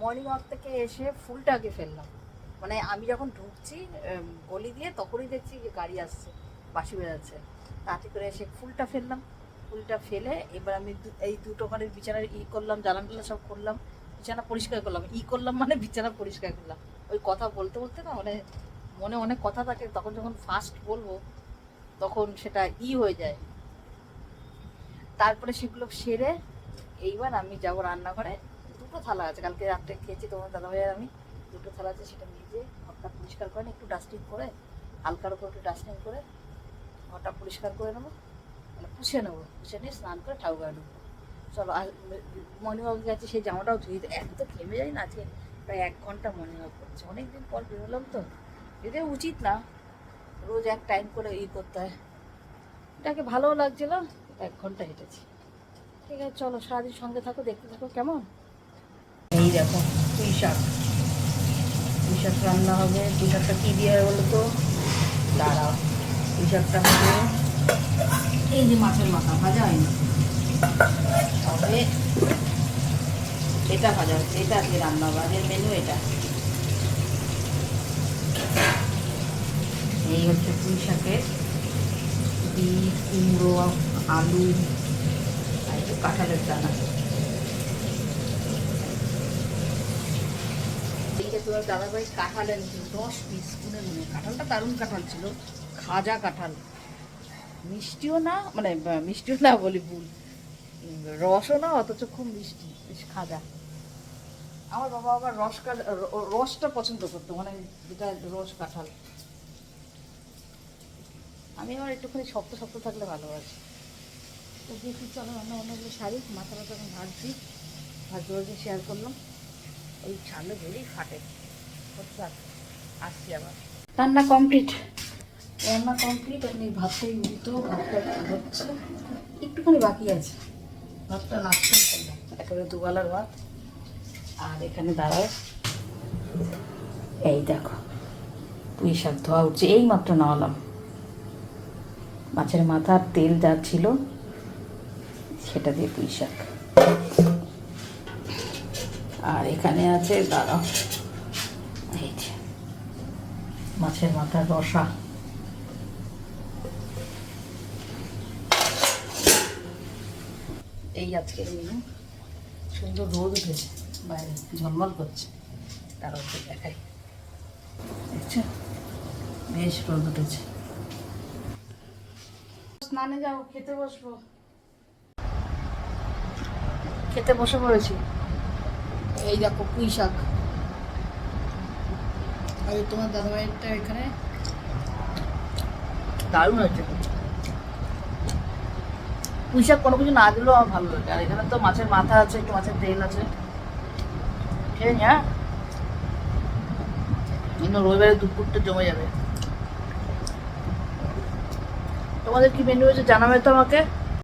Morning walk থেকে এসে ফুলটা আগে ফেললাম। মানে আমি যখন ঢুকছি গলি দিয়ে, তখনই দেখছি যে গাড়ি আসছে বাসি বেড়াচ্ছে। তাতে করে এসে ফুলটা ফেললাম। ফুলটা ফেলে এবার আমি এই দুটো ঘরের বিছানার ই করলাম জ্বালানগুলো সব করলাম। বিছানা পরিষ্কার করলাম। ই করলাম মানে বিছানা পরিষ্কার করলাম। ওই কথা বলতে বলতে না মানে মনে অনেক কথা থাকে, তখন যখন ফার্স্ট বলব, তখন সেটা ই হয়ে যায়। তারপরে সেগুলো সেরে এইবার আমি যাব রান্নাঘরে। দুটো থালা আছে, কালকে রাত্রে খেয়েছি তোমার দাদাভাই আর আমি। দুটো থালা আছে, সেটা নিজে ঘরটা পরিষ্কার করে একটু ডাস্টিং করে, হালকার উপর একটু ডাস্টিং করে ঘরটা পরিষ্কার করে নেব মানে পুষে নেব, পুষে নিয়ে স্নান করে ঠাকুর ঢুকবো। চলো, আর মর্নিং ওয়াক গেছে সেই জামাটাও ধুয়ে এত ঘেমে যাই না, আজকে প্রায় এক ঘণ্টা মর্নিং ওয়াক করছে। অনেকদিন পর বেরোলাম তো এটা উচিত না। রোজ এক টাইম করে ই করতে হয়। এটাকে ভালোও লাগছিল, এক ঘণ্টা হেঁটেছি। ঠিক আছে, চলো, সারাদিন সঙ্গে থাকো, দেখতে থাকো, কেমন? এই দেখো, পুঁই শাক। পুঁই শাক রান্না হবে। পুঁই শাকটা কী দিয়ে বলো তো? দাঁড়াও পুঁই শাকটা হবে এই যে মাছের মাথা, ভাজা হয়নি এটা ভাজা হচ্ছে এটা আজকে রান্না হবে। মেনু এটা। এই হচ্ছে পুঁই শাকের বিট, কুমড়ো, আলু, আর একটু কাঁঠালের দানা। তোমার দাদাভাই কাঁঠাল এনেছিল দশ পিস কুনে নুনে কাঁঠালটা দারুণ কাঁঠাল ছিল, খাজা কাঁঠাল। মিষ্টিও না মানে মিষ্টিও না বলি ভুল। রসও না, অথচ খুব মিষ্টি, বেশ খাজা। আমার বাবা আবার রস রসটা পছন্দ করতো মানে যেটা রস কাঁঠাল। আমি আমার একটুখানি শক্ত শক্ত থাকলে ভালোবাসি। তো দেখি, চলো অন্য অন্যগুলো শাড়ি মাথা মাথা ভাজছি। ভাজতে ভাজতে শেয়ার করলাম। ওই ছাড়লে ধরেই ফাটে। আসছি আবার। রান্না কমপ্লিট রান্না কমপ্লিট আপনি ভাতটাই উল্টো ভাতটা হচ্ছে একটুখানি বাকি আছে। ভাতটা নাচতে একেবারে দুবেলার ভাত। আর এখানে দাঁড়ায় এই দেখো, পুঁই শাক ধোয়া উঠছে। এই মাত্র নাওয়ালাম মাছের মাথার তেল যা ছিল, সেটা দিয়ে পুঁই শাক। আর এখানে আছে দাঁড়াও। এই যে। মাছের মাথার রসা। এই আজকের মেনু সুন্দর রোদ উঠেছে বাইরে ঝলমল করছে তার হচ্ছে দেখাই। দেখছ? বেশ রোদ উঠেছে। স্নানে যাও খেতে বসবো। খেতে বসে পড়েছি। এই দেখো পুঁই শাক। আর, তোমার দাদাভাইয়েরটা এখানে? দারুণ হয়েছে। পুঁই শাক কোনো কিছু না দিলেও আমার ভালো লাগে। আর এখানে তো মাছের মাথা আছে, একটু মাছের তেল আছে। ঠিক আছে হ্যাঁ? রবিবারে দুপুরটা জমে যাবে। তোমাদের কি মেনু হয়েছে জানাবে তো আমাকে?